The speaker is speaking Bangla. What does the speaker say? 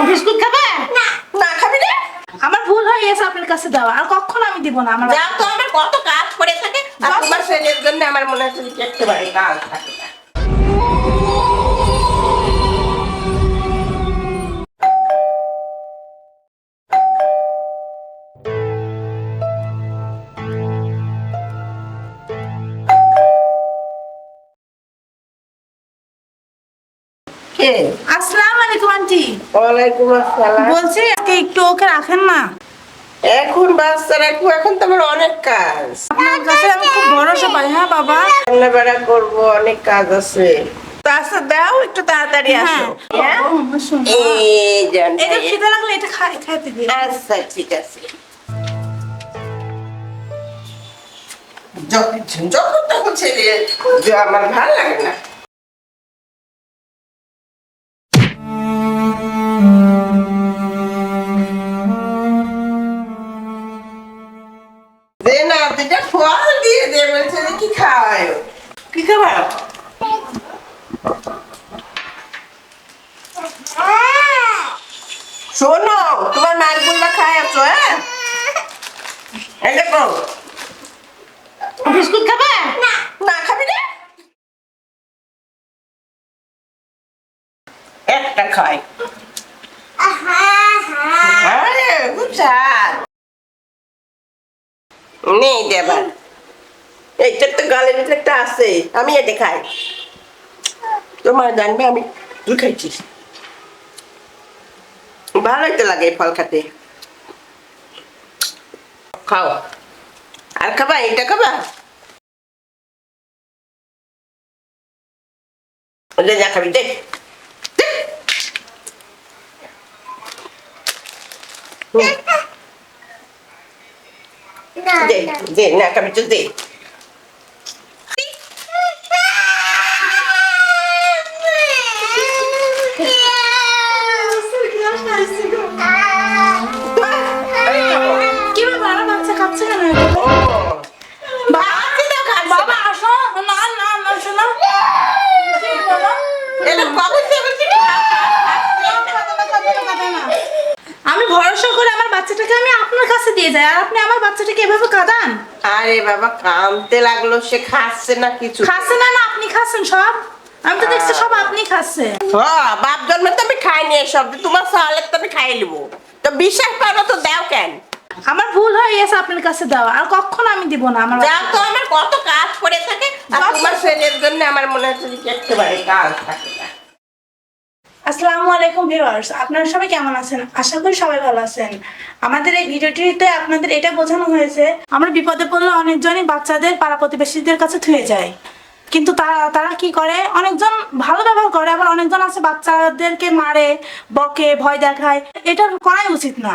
বিস্কুট খাবে না খাবি না। আমার ভুল হয়ে গেছে আপনার কাছে দেওয়া। আর কখনো আমি দিব না আমার যাও তো আমার কত কাজ পড়ে থাকে। আর সব- তোমার ছেলের জন্য আমার মনে হচ্ছে যে একেবারে কাজ থাকে আলাইকুম আন্টি। ওয়ালাইকুম আসসালাম। বলছি আজকে একটু ওকে রাখেন না। এখন বাচ্চা রাখব এখন তো আমার অনেক কাজ। আপনার কাছে আমি খুব ভরসা পাই হ্যাঁ বাবা? রান্না বাড়া করব অনেক কাজ আছে। আচ্ছা দাও একটু তাড়াতাড়ি আসো। হ্যাঁ? ও, শোনো। এই জান এটা খিদে লাগলে এটা খাই খাইতে দিই আচ্ছা ঠিক আছে। যখন তখন ছেলে আমার ভালো লাগে না। কি খাবার শোনো তোমার নারগুল্লা খায় আছো হ্যাঁ? এই দেখো। বিস্কুট খাবে? না। খাবি না? একটা খাই। আরে খুব স্বাদ নেই দেবার এইটার তো গালের ভিতরে একটা আছে আমি এটা খাই। তোমার জানবে আমি তুই খাইছিস ভালোই তো লাগে ফল খেতে। খাও। আর খাবা এটা খাবা? যা খাবি দেখ দে। দে না খাবি তো দে। আমি ভরসা করে আমার বাচ্চাটাকে আমি আপনার কাছে দিয়ে যাই আর আপনি আমার বাচ্চাটাকে এভাবে কাঁদান? আরে বাবা কামতে লাগল সে খাচ্ছে না কিছু। খাচ্ছে না না আপনি খাচ্ছেন সব? আমি তো দেখছি সব আপনি হ্যাঁ বাপ জন্মে তো আমি খাইনি এসব তোমার তো আমি খাই নেব। তো বিশ্বাস পারো তো দাও কেন? আমার ভুল হয়ে গেছে আপনার কাছে দেওয়া আর কখনো আমি দিব না আমার যাও তো আমার কত কাজ পড়ে থাকে আর তোমার ছেলের জন্য আমার মনে হচ্ছে যে একেবারে কাজ থাকে। আসসালামু আলাইকুম ভিউয়ার্স, আপনারা সবাই কেমন আছেন? আশা করি সবাই ভালো আছেন। আমাদের এই ভিডিওটিতে আপনাদের এটা বোঝানো হয়েছে, আমরা বিপদে পড়লে অনেকজনই বাচ্চাদের, পাড়া প্রতিবেশীদের কাছে থুয়ে যায় কিন্তু তারা তারা কি করে? অনেকজন ভালো ব্যবহার করে, আবার অনেকজন আছে বাচ্চাদেরকে মারে, বকে, ভয় দেখায়। এটা করাই উচিত না।